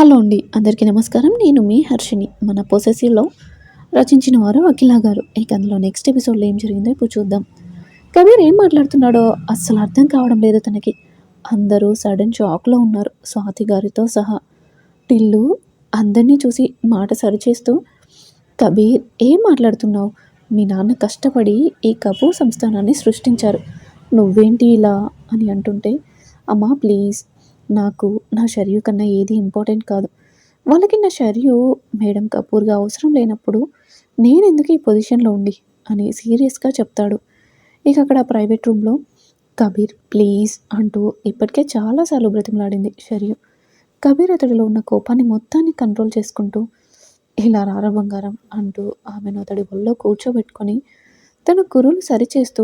Hello అండి. అందరికీ నమస్కారం. నేను మీ హర్షిని మన పొసెసివ్లో రచించిన వారు అఖిల గారు. ఇక అందులో నెక్స్ట్ ఎపిసోడ్లో ఏం జరిగిందో ఇప్పుడు చూద్దాం. కబీర్ ఏం మాట్లాడుతున్నాడో అస్సలు అర్థం కావడం లేదు తనకి. అందరూ సడన్ షాక్లో ఉన్నారు. స్వాతి గారితో సహా టిల్లు అందరినీ చూసి మాట సరిచేస్తూ కబీర్ ఏం మాట్లాడుతున్నావు? మీ నాన్న కష్టపడి ఈ కపూర్ సంస్థానాన్ని సృష్టించారు. నువ్వేంటి ఇలా? అని అంటుంటే అమ్మా ప్లీజ్ నాకు నా షర్యు కన్నా ఏది ఇంపార్టెంట్ కాదు. వాళ్ళకి నా షర్యు మేడం కపూర్గా అవసరం లేనప్పుడు నేను ఎందుకు ఈ పొజిషన్లో ఉండి అని సీరియస్గా చెప్తాడు. ఇక అక్కడ ప్రైవేట్ రూమ్లో కబీర్ ప్లీజ్ అంటూ ఇప్పటికే చాలాసార్లు బ్రతిమలాడింది షర్యు. కబీర్ అతడిలో ఉన్న కోపాన్ని మొత్తాన్ని కంట్రోల్ చేసుకుంటూ ఇలా రార బంగారం అంటూ ఆమెను అతడి ఒళ్ళో కూర్చోబెట్టుకొని తన కురులు సరిచేస్తూ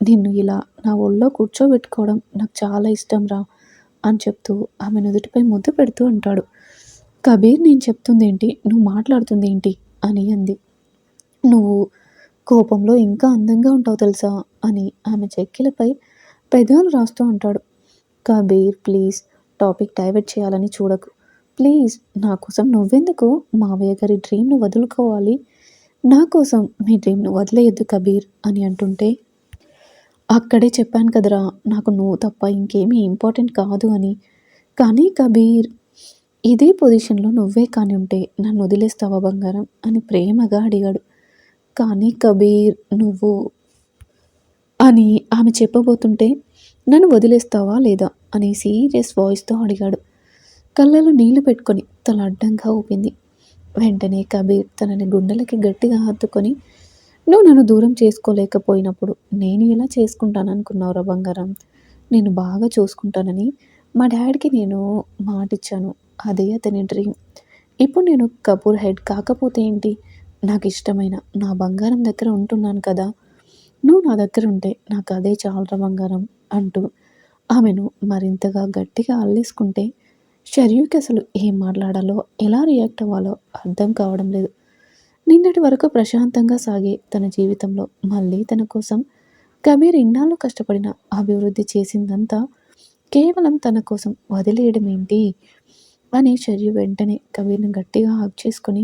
నిన్ను ఇలా నా ఒళ్ళో కూర్చోబెట్టుకోవడం నాకు చాలా ఇష్టం రా. అని చెప్తూ ఆమె నుదుటిపై ముద్దు పెడుతూ అంటాడు. కబీర్ నేను చెప్తుంది ఏంటి? నువ్వు మాట్లాడుతుంది ఏంటి? అని అంది. నువ్వు కోపంలో ఇంకా అందంగా ఉంటావు తెలుసా? అని ఆమె చెక్కిలపై పెదాలు రాస్తూ అంటాడు. కబీర్ ప్లీజ్ టాపిక్ డైవర్ట్ చేయాలని చూడకు. ప్లీజ్ నా కోసం నువ్వెందుకు మావయ్య గారి డ్రీమ్ను వదులుకోవాలి? నా కోసం మీ డ్రీమ్ను వదిలేయద్దు కబీర్ అని అంటుంటే అక్కడే చెప్పాను కదరా నాకు నువ్వు తప్ప ఇంకేమీ ఇంపార్టెంట్ కాదు అని. కానీ కబీర్ ఇదే పొజిషన్లో నువ్వే కాని ఉంటే నన్ను వదిలేస్తావా బంగారం అని ప్రేమగా అడిగాడు. కానీ కబీర్ నువ్వు అని ఆమె చెప్పబోతుంటే నన్ను వదిలేస్తావా లేదా అని సీరియస్ వాయిస్తో అడిగాడు. కళ్ళలో నీళ్ళు పెట్టుకొని తల అడ్డంగా ఊపింది. వెంటనే కబీర్ తనని గుండెలకి గట్టిగా హత్తుకొని నువ్వు నన్ను దూరం చేసుకోలేకపోయినప్పుడు నేను ఎలా చేసుకుంటాను అనుకున్నావురా బంగారం? నేను బాగా చూసుకుంటానని మా డాడీకి నేను మాట ఇచ్చాను అదే అతని డ్రీమ్ ఇప్పుడు నేను కపూర్ హెడ్ కాకపోతే ఏంటి? నాకు ఇష్టమైన నా బంగారం దగ్గర ఉంటున్నాను కదా. నువ్వు నా దగ్గర ఉంటే నాకు అదే చాలరా బంగారం అంటూ ఆమెను మరింతగా గట్టిగా అల్లేసుకుంటే షర్యూకి అసలు ఏం మాట్లాడాలో ఎలా రియాక్ట్ అవ్వాలో అర్థం కావడం లేదు. నిన్నటి వరకు ప్రశాంతంగా సాగే తన జీవితంలో మళ్ళీ తన కోసం కబీర్ ఇన్నాళ్ళు కష్టపడిన అభివృద్ధి చేసిందంతా కేవలం తన కోసం వదిలేయడం ఏంటి? అని షర్యు వెంటనే కబీర్ని గట్టిగా హాక్ చేసుకొని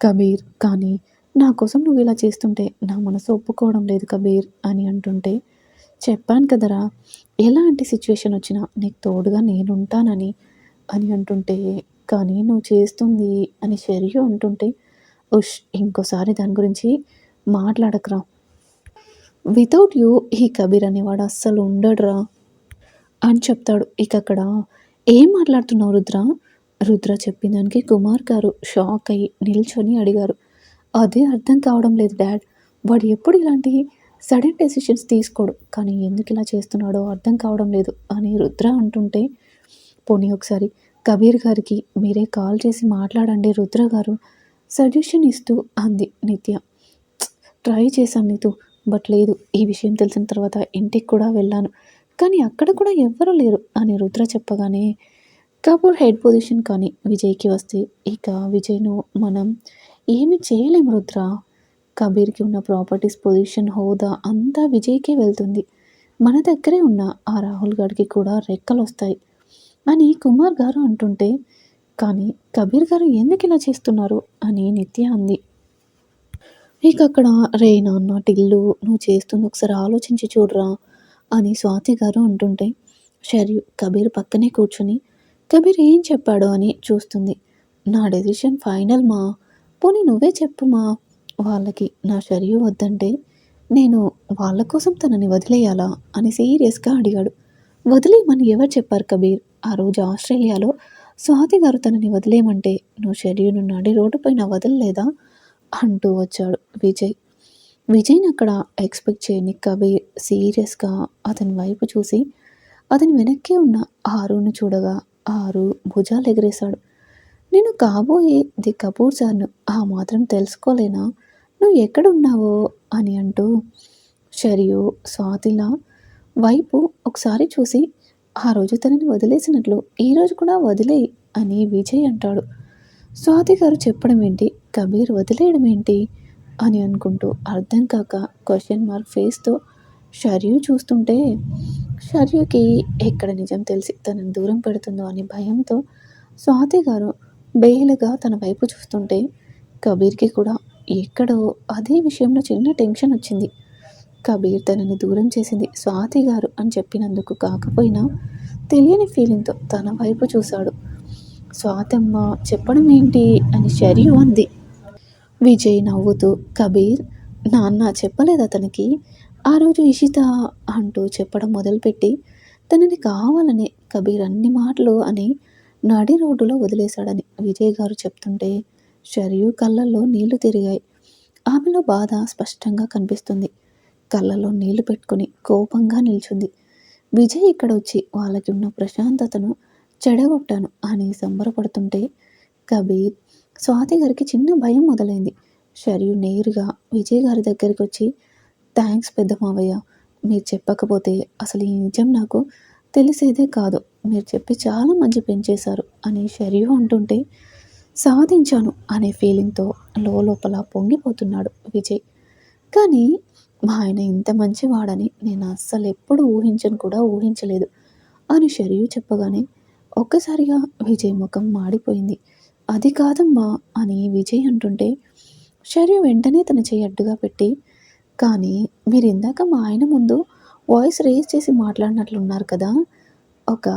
కబీర్ కానీ నా కోసం నువ్వు ఇలా చేస్తుంటే నా మనసు ఒప్పుకోవడం లేదు కబీర్ అని అంటుంటే చెప్పాను కదరా ఎలాంటి సిచ్యువేషన్ వచ్చినా నీకు తోడుగా నేను ఉంటానని అని అంటుంటే కానీ నువ్వు చేస్తుంది అని శర్య అంటుంటే ఉష్ ఇంకోసారి దాని గురించి మాట్లాడకరా. వితౌట్ యూ ఈ కబీర్ అనేవాడు అస్సలు ఉండడురా అని చెప్తాడు. ఇక అక్కడ ఏం మాట్లాడుతున్నావు రుద్ర? రుద్ర చెప్పిన దానికి కుమార్ గారు షాక్ అయ్యి నిల్చొని అడిగారు. అదే అర్థం కావడం లేదు డాడ్. వాడు ఎప్పుడు ఇలాంటి సడన్ డెసిషన్స్ తీసుకోడు. కానీ ఎందుకు ఇలా చేస్తున్నాడో అర్థం కావడం లేదు అని రుద్ర అంటుంటే పోనీ ఒకసారి కబీర్ గారికి మీరే కాల్ చేసి మాట్లాడండి రుద్ర గారు. సజెషన్ ఇస్తూ అంది నిత్య. ట్రై చేశాను నీతు బట్ లేదు ఈ విషయం తెలిసిన తర్వాత ఇంటికి కూడా వెళ్ళాను. కానీ అక్కడ కూడా ఎవ్వరూ లేరు అని రుద్ర చెప్పగానే కపూర్ హెడ్ పొజిషన్ కానీ విజయ్కి వస్తే ఇక విజయ్ను మనం ఏమి చేయలేం రుద్ర. కబీర్కి ఉన్న ప్రాపర్టీస్ పొజిషన్ హోదా అంతా విజయ్కే వెళ్తుంది. మన దగ్గరే ఉన్న ఆ రాహుల్ గారికి కూడా రెక్కలు వస్తాయి అని కుమార్ గారు అంటుంటే కానీ కబీర్ గారు ఎందుకు ఇలా చేస్తున్నారు అని నిత్య అంది. ఇక అక్కడ రే నాన్న టిల్లు నువ్వు చేస్తుంది ఒకసారి ఆలోచించి చూడరా అని స్వాతి గారు అంటుంటే షర్యు కబీర్ పక్కనే కూర్చుని కబీర్ ఏం చెప్పాడు అని చూస్తుంది. నా డెసిషన్ ఫైనల్ మా. పోనీ నువ్వే చెప్పు మా. వాళ్ళకి నా షర్యు వద్దంటే నేను వాళ్ళ కోసం తనని వదిలేయాలా అని సీరియస్గా అడిగాడు. వదిలేయమని ఎవరు చెప్పారు కబీర్? ఆ రోజు ఆస్ట్రేలియాలో స్వాతి గారు తనని వదిలేయమంటే నువ్వు షెడ్యూల్ నాడి రోడ్డుపైన వదలలేదా? అంటూ వచ్చాడు విజయ్. విజయ్ని అక్కడ ఎక్స్పెక్ట్ చేయని కబీర్ సీరియస్గా అతని వైపు చూసి అతని వెనక్కి ఉన్న ఆరును చూడగా ఆరు భుజాలు ఎగిరేశాడు. నేను కాబోయే ది కపూర్ సార్ను ఆ మాత్రం తెలుసుకోలేనా? నువ్వు ఎక్కడున్నావో? అని అంటూ షరియు స్వాతిల వైపు ఒకసారి చూసి ఆ రోజు తనని వదిలేసినట్లు ఈరోజు కూడా వదిలే అని విజయ్ అంటాడు. స్వాతి గారు చెప్పడం ఏంటి? కబీర్ వదిలేయడం ఏంటి? అని అనుకుంటూ అర్థం కాక క్వశ్చన్ మార్క్ ఫేస్తో షర్యు చూస్తుంటే షర్యుకి ఎక్కడ నిజం తెలిసి తనని దూరం పెడుతుందో అని భయంతో స్వాతి గారు బేలుగా తన వైపు చూస్తుంటే కబీర్కి కూడా ఎక్కడో అదే విషయంలో చిన్న టెన్షన్ వచ్చింది. కబీర్ తనని దూరం చేసింది. స్వాతి గారు అని చెప్పినందుకు కాకపోయినా తెలియని ఫీలింగ్తో తన వైపు చూశాడు. స్వాతమ్మ చెప్పడం ఏంటి? అని షరియు అంది. విజయ్ నవ్వుతూ కబీర్ నాన్న చెప్పలేదు అతనికి. ఆ రోజు ఇషిత అంటూ చెప్పడం మొదలుపెట్టి తనని కావాలని కబీర్ అన్ని మాటలు అని నడి రోడ్డులో వదిలేశాడని విజయ్ గారు చెప్తుంటే షర్యు కళ్ళల్లో నీళ్ళు తిరిగాయి. ఆమెలో బాధ స్పష్టంగా కనిపిస్తుంది. కళ్ళలో నీళ్ళు పెట్టుకుని కోపంగా నిల్చుంది. విజయ్ ఇక్కడ వచ్చి వాళ్ళకి ఉన్న ప్రశాంతతను చెడగొట్టాను అని సంబరపడుతుంటే కబీర్ స్వాతి గారికి చిన్న భయం మొదలైంది. షర్యు నేరుగా విజయ్ గారి దగ్గరికి వచ్చి థ్యాంక్స్ పెద్ద మావయ్య మీరు చెప్పకపోతే అసలు ఈ నిజం నాకు తెలిసేదే కాదు. మీరు చెప్పి చాలా మంచి పెంచేశారు అని షర్యు అంటుంటే సాధించాను అనే ఫీలింగ్తో లోపల పొంగిపోతున్నాడు విజయ్. కానీ మా ఆయన ఇంత మంచివాడని నేను అస్సలు ఎప్పుడు ఊహించను కూడా ఊహించలేదు అని షరియు చెప్పగానే ఒక్కసారిగా విజయ్ ముఖం మాడిపోయింది. అది కాదమ్మా అని విజయ్ అంటుంటే షరియు వెంటనే తన చేయి అడ్డుగా పెట్టి కానీ మీరు ఇందాక మా ఆయన ముందు వాయిస్ రేజ్ చేసి మాట్లాడినట్లున్నారు కదా? ఒక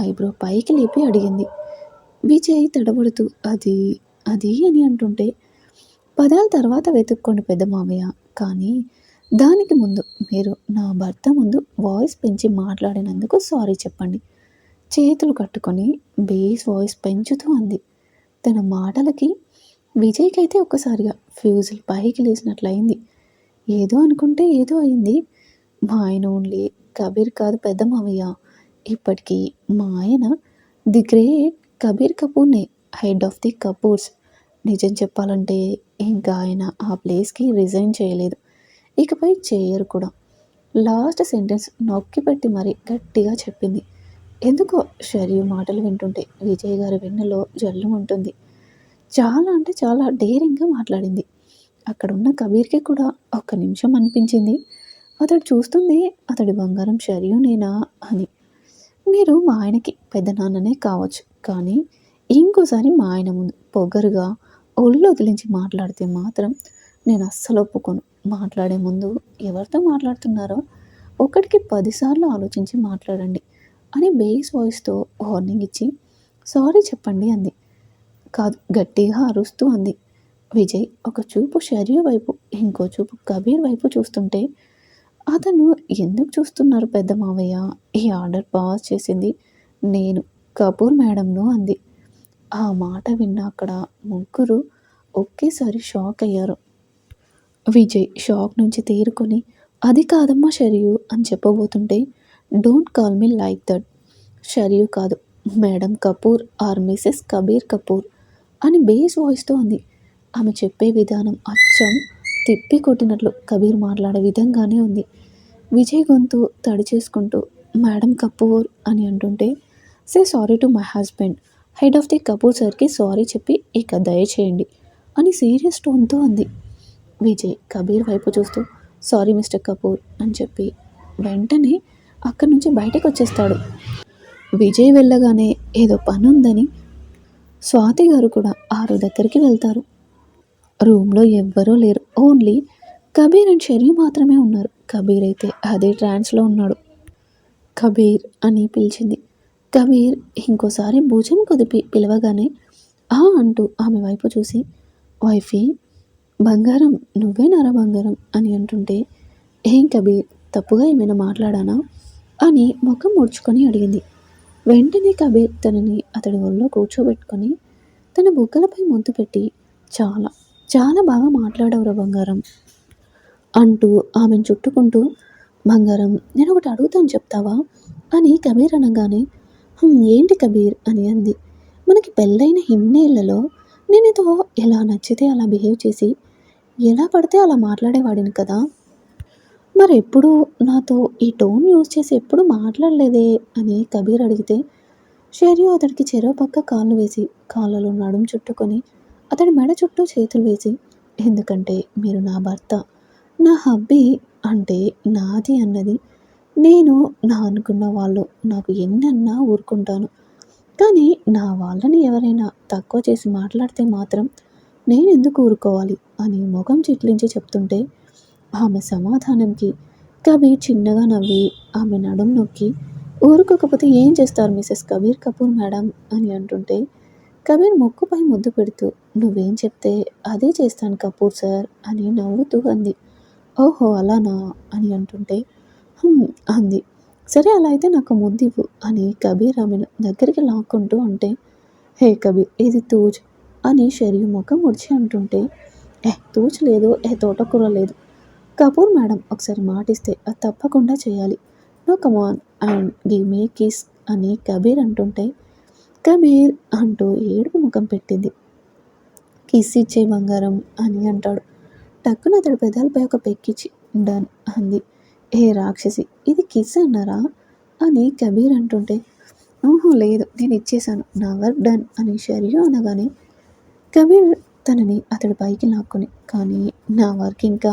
ఐబ్రో పైకి లేపి అడిగింది. విజయ్ తడబడుతూ అది అది అని అంటుంటే పదాల తర్వాత వెతుక్కోండి పెద్ద మామయ్య కానీ దానికి ముందు మీరు నా భర్త ముందు వాయిస్ పెంచి మాట్లాడినందుకు సారీ చెప్పండి. చేతులు కట్టుకొని బేస్ వాయిస్ పెంచుతూ అంది. తన మాటలకి విజయ్కైతే ఒక్కసారిగా ఫ్యూజులు పైకి లేచినట్లయింది ఏదో అనుకుంటే ఏదో అయింది. మా ఆయన ఓన్లీ కబీర్ కాదు పెద్ద మావయ్య ఇప్పటికీ మా ఆయన ది గ్రేట్ కబీర్ కపూర్నే హెడ్ ఆఫ్ ది కపూర్స్ నిజం చెప్పాలంటే ఇంకా ఆయన ఆ ప్లేస్కి రిజైన్ చేయలేదు. ఇకపై చేయరు కూడా. లాస్ట్ సెంటెన్స్ నొక్కి పెట్టి మరీ గట్టిగా చెప్పింది. ఎందుకో షరియు మాటలు వింటుంటే విజయ్ గారి వెన్నులో జల్లు ఉంటుంది. చాలా అంటే చాలా డేరింగ్గా మాట్లాడింది. అక్కడున్న కబీర్కి కూడా ఒక్క నిమిషం అనిపించింది. అతడు చూస్తుంది అతడి బంగారం షరియునేనా అని. మీరు మా ఆయనకి పెద్దనాన్ననే కావచ్చు. కానీ ఇంకోసారి మా ఆయన ముందు పొగరుగా ఒళ్ళు వదిలించి మాట్లాడితే మాత్రం నేను అస్సలు ఒప్పుకోను. మాట్లాడే ముందు ఎవరితో మాట్లాడుతున్నారో ఒకటికి పదిసార్లు ఆలోచించి మాట్లాడండి అని బేస్ వాయిస్తో వార్నింగ్ ఇచ్చి సారీ చెప్పండి అంది. కాదు గట్టిగా అరుస్తూ అంది. విజయ్ ఒక చూపు షర్య వైపు ఇంకో చూపు కబీర్ వైపు చూస్తుంటే అతను ఎందుకు చూస్తున్నారు పెద్ద మావయ్య? ఈ ఆర్డర్ పాస్ చేసింది నేను కపూర్ మేడంను అంది. ఆ మాట విన్న అక్కడ ముగ్గురు ఒకేసారి షాక్ అయ్యారు. విజయ్ షాక్ నుంచి తేరుకొని అది కాదమ్మా షరియు అని చెప్పబోతుంటే don't call me like that. Sharayu కాదు madam Kapoor or Mrs Kabir Kapoor అని బేస్ వాయిస్తో అంది. ఆమె చెప్పే విధానం అచ్చం తిప్పి కొట్టినట్లు కబీర్ మాట్లాడే విధంగానే ఉంది. విజయ్ గొంతు తడి చేసుకుంటూ మేడం కపూర్ అని అంటుంటే say sorry to my husband head of the Kapoor సార్కి సారీ చెప్పి ఇక దయచేయండి అని సీరియస్ టోన్తో అంది. విజయ్ కబీర్ వైపు చూస్తూ సారీ మిస్టర్ కపూర్ అని చెప్పి వెంటనే అక్కడి నుంచి బయటకు వచ్చేస్తాడు. విజయ్ వెళ్ళగానే ఏదో పని ఉందని స్వాతి గారు కూడా ఆరు దగ్గరికి వెళ్తారు. రూమ్లో ఎవ్వరూ లేరు. ఓన్లీ కబీర్ అండ్ షెరీ మాత్రమే ఉన్నారు. కబీర్ అయితే అదే ట్రాన్స్లో ఉన్నాడు. కబీర్ అని పిలిచింది. కబీర్ ఇంకోసారి భుజం కుదిపి పిలవగానే ఆ అంటూ ఆమె వైపు చూసి వైఫీ బంగారం నువ్వేనారా బంగారం అని అంటుంటే ఏం కబీర్ తప్పుగా ఏమైనా మాట్లాడానా? అని ముఖం ముడుచుకొని అడిగింది. వెంటనే కబీర్ తనని అతడి ఒళ్ళో కూర్చోబెట్టుకొని తన బుగ్గలపై ముద్దు పెట్టి చాలా చాలా బాగా మాట్లాడవురా బంగారం అంటూ ఆమెను చుట్టుకుంటూ బంగారం నేను ఒకటి అడుగుతాను చెప్తావా? అని కబీర్ అనగానే ఏంటి కబీర్? అని అంది. మనకి పెళ్ళైన ఇన్నేళ్ళలో నేను ఏదో ఎలా నచ్చితే అలా బిహేవ్ చేసి ఎలా పడితే అలా మాట్లాడేవాడిని కదా. మరి ఎప్పుడు నాతో ఈ టోన్ యూజ్ చేసి ఎప్పుడు మాట్లాడలేదే అని కబీర్ అడిగితే షేరియు అతడికి చెరో పక్క కాళ్ళు వేసి కాళ్ళలో నడుము చుట్టుకొని అతడి మెడ చుట్టూ చేతులు వేసి ఎందుకంటే మీరు నా భర్త నా హబ్బీ అంటే నాది అన్నది నేను నా అనుకున్న వాళ్ళు నాకు ఎన్నన్నా ఊరుకుంటాను. కానీ నా వాళ్ళని ఎవరైనా తక్కువ చేసి మాట్లాడితే మాత్రం నేను ఎందుకు ఊరుకోవాలి? అని ముఖం చిట్లించి చెప్తుంటే ఆమె సమాధానంకి కబీర్ చిన్నగా నవ్వి ఆమె నడుం నొక్కి ఊరుకోకపోతే ఏం చేస్తారు మిసెస్ కబీర్ కపూర్ మేడం? అని అంటుంటే కబీర్ మొక్కుపై ముద్దు పెడుతూ నువ్వేం చెప్తే అదే చేస్తాను కపూర్ సార్ అని నవ్వుతూ అంది. ఓహో అలానా? అని అంటుంటే అంది. సరే అలా అయితే నాకు ముద్దు ఇవ్వు అని కబీర్ ఆమెను దగ్గరికి లాక్కుంటూ అంటే హే కబీర్ ఇది తూజ్ అని షరియు ముఖం ముడిచి అంటుంటే ఏ తూచలేదు లేదు ఏ తోటకూర లేదు. కపూర్ మేడం ఒకసారి మాటిస్తే అది తప్పకుండా చేయాలి. No come on and give me kiss అని కబీర్ అంటుంటే కబీర్ అంటూ ఏడుపు ముఖం పెట్టింది. కిస్ ఇచ్చే బంగారం అని అంటాడు. టక్కున అతడి పెదాలపై ఒక పెక్కిచ్చి డన్ అంది. ఏ రాక్షసి ఇది కిస్ అన్నారా? అని కబీర్ అంటుంటే ఊహు లేదు నేను ఇచ్చేశాను. నా వర్క్ డన్ అని షరియు అనగానే కబీర్ తనని అతడి పైకి లాక్కుని కానీ నా వర్క్ ఇంకా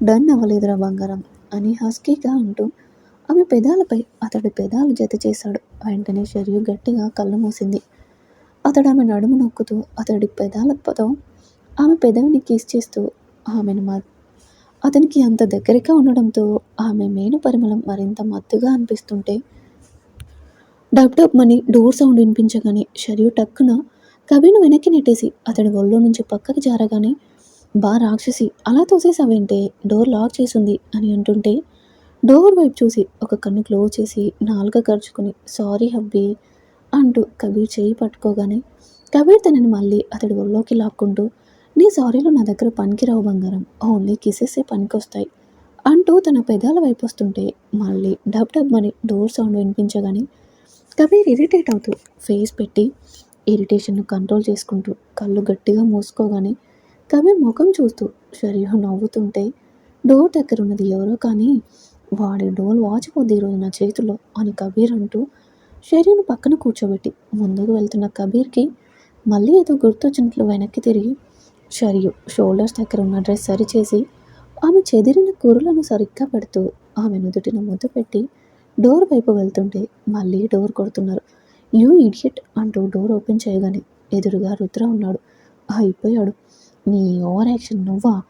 డన్ అవ్వలేదురా బంగారం అని హస్కీగా అంటూ ఆమె పెదాలపై అతడి పెదాలు జత చేశాడు. వెంటనే షరియు గట్టిగా కళ్ళు మూసింది. అతడు ఆమె నడుము నొక్కుతూ అతడి పెదాలతో ఆమె పెదవిని కిస్ చేస్తూ ఆమెను మా అతనికి అంత దగ్గరగా ఉండడంతో ఆమె మేను పరిమళం మరింత మత్తుగా అనిపిస్తుంటే డబ్ డబ్ మని డోర్ సౌండ్ వినిపించగానే షరియు టక్కున కబీర్ను వెనక్కి నెట్టేసి అతడి ఒళ్ళో నుంచి పక్కకి జారగానే బా రాక్షసి అలా తోసేసావేంటే? డోర్ లాక్ చేసింది అని అంటుంటే డోర్ వైపు చూసి ఒక కన్ను క్లోజ్ చేసి నాలుక ఖర్చుకుని సారీ హబ్బీ అంటూ కబీర్ చేయి పట్టుకోగానే కబీర్ తనని మళ్ళీ అతడి ఒళ్ళోకి లాక్కుంటూ నీ సారీలు నా దగ్గర పనికిరావు బంగారం ఓన్లీ కిసెస్సే పనికొస్తాయి అంటూ తన పెదాల వైపు వస్తుంటే మళ్ళీ డబ్ డబ్ అని డోర్ సౌండ్ వినిపించగానే కబీర్ ఇరిటేట్ అవుతూ ఫేస్ పెట్టి ఇరిటేషన్ను కంట్రోల్ చేసుకుంటూ కళ్ళు గట్టిగా మూసుకోగానే కబీర్ ముఖం చూస్తూ షరియు నవ్వుతుంటే డోర్ దగ్గర ఉన్నది ఎవరో కానీ వాడి డోర్ వాచిపోద్ది ఈరోజు నా చేతిలో అని కబీర్ అంటూ షరీను పక్కన కూర్చోబెట్టి ముందుకు వెళ్తున్న కబీర్కి మళ్ళీ ఏదో గుర్తొచ్చినట్లు వెనక్కి తిరిగి షరియు షోల్డర్స్ దగ్గర ఉన్న డ్రెస్ సరిచేసి ఆమె చెదిరిన కురులను సరిగ్గా పెడుతూ ఆమె నుదుటిన ముద్దు పెట్టి డోర్ వైపు వెళ్తుంటే మళ్ళీ డోర్ కొడుతున్నారు. యూ ఇడియట్ అంటూ డోర్ ఓపెన్ చేయగానే ఎదురుగా రుద్ర ఉన్నాడు. అయిపోయాడు. నీ ఓవర్ యాక్షన్ నువ్వా?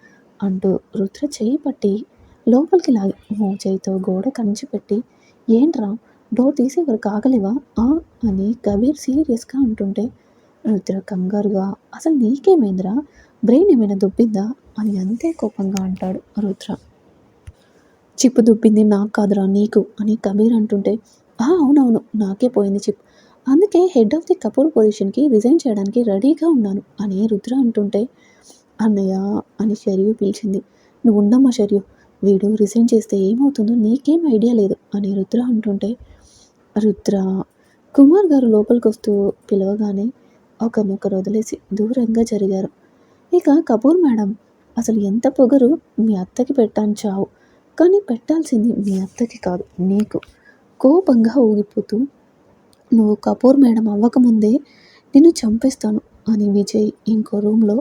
అంటూ రుద్ర చేయి పట్టి లోపలికి లాగి మో చేయితో గోడ కంచి పెట్టి ఏంట్రా? డోర్ తీసే వరకు ఆగలేవా? ఆ? అని కబీర్ సీరియస్గా అంటుంటే రుద్ర కంగారుగా అసలు నీకేమైందిరా? బ్రెయిన్ ఏమైనా దుబ్బిందా? అని అంతే కోపంగా అంటాడు రుద్ర. చిప్పు దుబ్బింది నాకు కాదురా నీకు అని కబీర్ అంటుంటే ఆ అవునవును నాకే పోయింది చిప్ అందుకే హెడ్ ఆఫ్ ది కపూర్ పొజిషన్కి రిజైన్ చేయడానికి రెడీగా ఉన్నాను అని రుద్ర అంటుంటే అన్నయ్య అని షర్యూ పిలిచింది. నువ్వు ఉండమ్మా షర్యు వీడు రిజైన్ చేస్తే ఏమవుతుందో నీకేం ఐడియా లేదు అని రుద్ర అంటుంటే రుద్ర కుమార్ గారు లోపలికి వస్తూ పిలవగానే ఒకరినొకరు వదిలేసి దూరంగా జరిగారు. ఇక కపూర్ మేడం అసలు ఎంత పొగరు మీ అత్తకి పెట్టాను చావు కానీ పెట్టాల్సింది మీ అత్తకి కాదు నీకు. కోపంగా ఊగిపోతూ నువ్వు కపూర్ మేడం అవ్వకముందే నిన్ను చంపేస్తాను అని విజయ్ ఇంకో రూమ్లో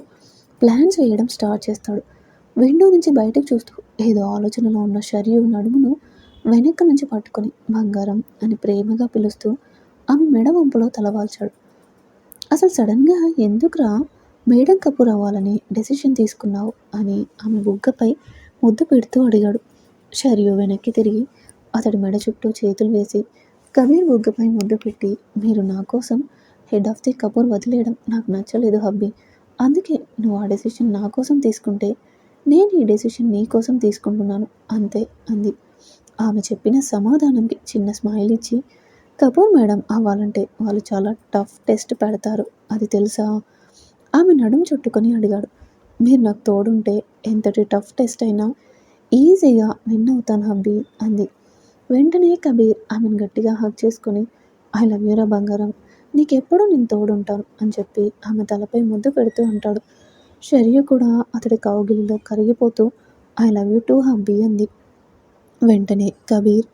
ప్లాన్స్ వేయడం స్టార్ట్ చేస్తాడు. విండో నుంచి బయటకు చూస్తూ ఏదో ఆలోచనలో ఉన్న షరియు నడుమును వెనక్కి నుంచి పట్టుకొని బంగారం అని ప్రేమగా పిలుస్తూ ఆమె మెడ వంపులో తలవాల్చాడు. అసలు సడన్గా ఎందుకురా మేడం కపూర్ అవ్వాలని డెసిషన్ తీసుకున్నావు అని ఆమె బుగ్గపై ముద్దు పెడుతూ అడిగాడు. షరియు వెనక్కి తిరిగి అతడి మెడ చుట్టూ చేతులు వేసి కబీర్ బుగ్గపై ముద్దు పెట్టి మీరు నా కోసం హెడ్ ఆఫ్ ది కపూర్ వదిలేయడం నాకు నచ్చలేదు హబ్బీ. అందుకే నువ్వు ఆ డెసిషన్ నా కోసం తీసుకుంటే నేను ఈ డెసిషన్ నీ కోసం తీసుకుంటున్నాను. అంతే అంది. ఆమె చెప్పిన సమాధానంకి చిన్న స్మైల్ ఇచ్చి కపూర్ మేడం అవ్వాలంటే వాళ్ళు చాలా టఫ్ టెస్ట్ పెడతారు. అది తెలుసా? ఆమె నడుం చుట్టుకొని అడిగాడు. మీరు నాకు తోడుంటే ఎంతటి టఫ్ టెస్ట్ అయినా ఈజీగా విన్ అవుతాను హబ్బీ అంది. వెంటనే కబీర్ ఆమెను గట్టిగా హక్ చేసుకొని ఐ లవ్ యూరా బంగారం నీకెప్పుడూ నేను తోడుంటాను అని చెప్పి ఆమె తలపై ముద్దు పెడుతూ అంటాడు షరియు కూడా అతడి కౌగిలిలో కరిగిపోతూ I love you too hubby అంది. వెంటనే కబీర్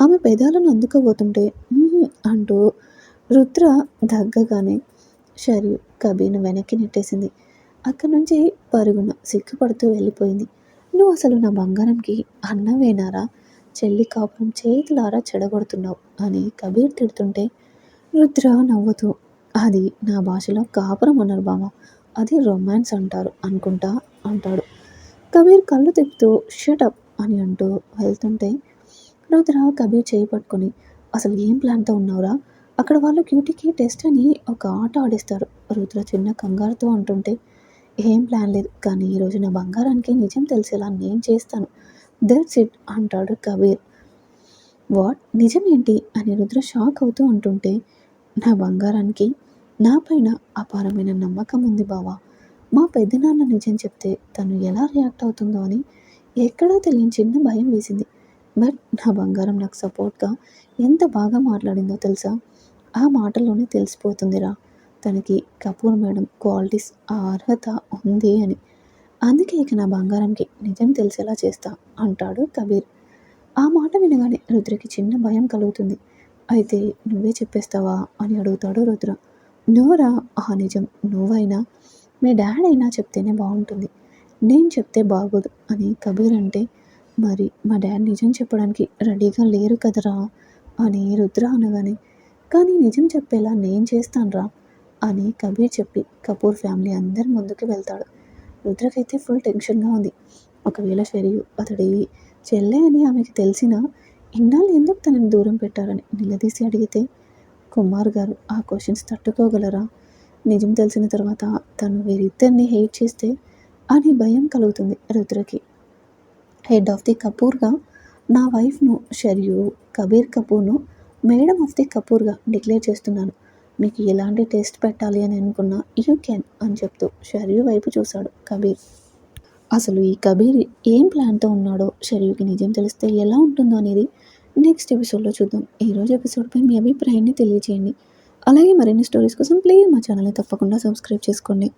ఆమె పెదాలను అందుకోబోతుంటే అంటూ రుద్ర దగ్గగానే షరియు కబీర్ను వెనక్కి నెట్టేసింది. అక్కడి నుంచి పరుగున సిగ్గుపడుతూ వెళ్ళిపోయింది. నువ్వు అసలు నా బంగారంకి అన్నవేనారా? చెల్లి కాపురం చేతులారా చెడగొడుతున్నావు అని కబీర్ తిడుతుంటే రుద్ర నవ్వుతూ అది నా భాషలో కాపురం అన్నారు బామ అది రొమాన్స్ అంటారు అనుకుంటా అంటాడు. కబీర్ కళ్ళు తిప్పుతూ షటప్ అని అంటూ వెళ్తుంటే రుద్ర కబీర్ చేయి పట్టుకొని అసలు ఏం ప్లాన్తో ఉన్నావురా? అక్కడ వాళ్ళు క్యూటీకి టెస్ట్ అని ఒక ఆట ఆడిస్తారు. రుద్ర చిన్న కంగారుతో అంటుంటే ఏం ప్లాన్ లేదు కానీ ఈరోజు నా బంగారానికి నిజం తెలిసేలా నేను చేస్తాను. దట్స్ ఇట్ అంటాడు కబీర్. వాట్? నిజమేంటి? అని రుద్ర షాక్ అవుతూ ఉంటుంటే నా బంగారానికి నా పైన అపారమైన నమ్మకం ఉంది బావా. మా పెద్దనాన్న నిజం చెప్తే తను ఎలా రియాక్ట్ అవుతుందో అని ఎక్కడో తెలియని చిన్న భయం వేసింది. బట్ నా బంగారం నాకు సపోర్ట్గా ఎంత బాగా మాట్లాడిందో తెలుసా? ఆ మాటలోనే తెలిసిపోతుందిరా. తనకి కపూర్ మేడం క్వాలిటీస్ ఆ అర్హత ఉంది అని. అందుకే ఇక నా బంగారంకి నిజం తెలిసేలా చేస్తా అంటాడు కబీర్. ఆ మాట వినగానే రుద్రకి చిన్న భయం కలుగుతుంది. అయితే నువ్వే చెప్పేస్తావా అని అడుగుతాడు రుద్ర. నువ్వురా ఆ నిజం నువ్వైనా? మీ డాడ్ అయినా చెప్తేనే బాగుంటుంది. నేను చెప్తే బాగోదు అని కబీర్ అంటే మరి మా డాడ్ నిజం చెప్పడానికి రెడీగా లేరు కదరా? అని రుద్ర అనగానే కానీ నిజం చెప్పేలా నేను చేస్తానురా అని కబీర్ చెప్పి కపూర్ ఫ్యామిలీ అందరి ముందుకు వెళ్తాడు. రుద్రకైతే ఫుల్ టెన్షన్గా ఉంది. ఒకవేళ షరియు అతడి చెల్లె అని ఆమెకి తెలిసిన ఇన్నాళ్ళు ఎందుకు తనని దూరం పెట్టారని నిలదీసి అడిగితే కుమార్ గారు ఆ క్వశ్చన్స్ తట్టుకోగలరా? నిజం తెలిసిన తర్వాత తను వీరిద్దరిని హెయిట్ చేస్తే అని భయం కలుగుతుంది రుద్రకి. హెడ్ ఆఫ్ ది కపూర్గా నా వైఫ్ను షర్యు కబీర్ కపూర్ను మేడం ఆఫ్ ది కపూర్గా డిక్లేర్ చేస్తున్నాను. మీకు ఎలాంటి టెస్ట్ పెట్టాలి అని అనుకున్నా యూ కెన్ అని చెప్తూ షర్యు వైపు చూశాడు కబీర్. అసలు ఈ కబీర్ ఏం ప్లాన్తో ఉన్నాడో షర్యుకి నిజం తెలిస్తే ఎలా ఉంటుందో అనేది నెక్స్ట్ ఎపిసోడ్లో చూద్దాం. ఈరోజు ఎపిసోడ్పై మీ అభిప్రాయాన్ని తెలియజేయండి అలాగే మరిన్ని స్టోరీస్ కోసం ప్లీజ్ మా ఛానల్ని తప్పకుండా సబ్స్క్రైబ్ చేసుకోండి.